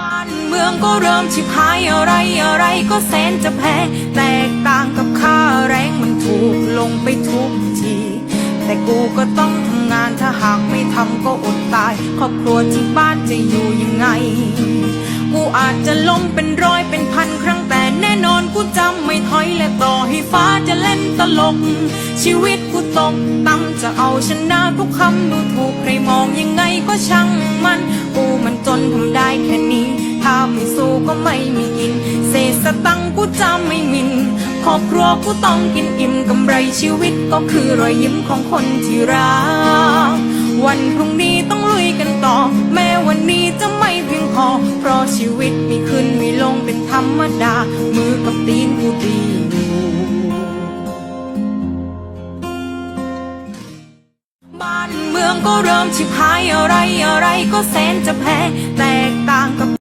บ้านเมืองก็เริ่มชิบหายอะไรอะไรก็แสนจะแพ้แตกต่างกับค่าแรงมันถูกลงไปทุกที แต่กูก็ต้องทำงานถ้าหากไม่ทำก็อดตาย ครอบครัวที่บ้านจะอยู่ยังไง กูอาจจะล้มเป็นร้อยเป็นพันครั้งแต่แน่นอนกูจำไม่ถอยและต่อให้ฟ้าจะเล่นตลก ชีวิตกูตกต่ำจะเอาชนะทุกคำดูถูกใครมองยังไงก็ช่างมันกู ตังกูจะไม่มินครอบครัวกูต้องกินอิ่มกำไรชีวิตก็คือรอยยิ้มของคนที่รัก วันพรุ่งนี้ต้องลุยกันต่อ แม้วันนี้จะไม่เพียงพอ เพราะชีวิตมีขึ้นมีลงเป็นธรรมดา มือกับตีนกูดีอยู่บ้านเมืองก็เริ่มชิบหายอะไรอะไรก็แสนจะแพ้แตกต่างกับ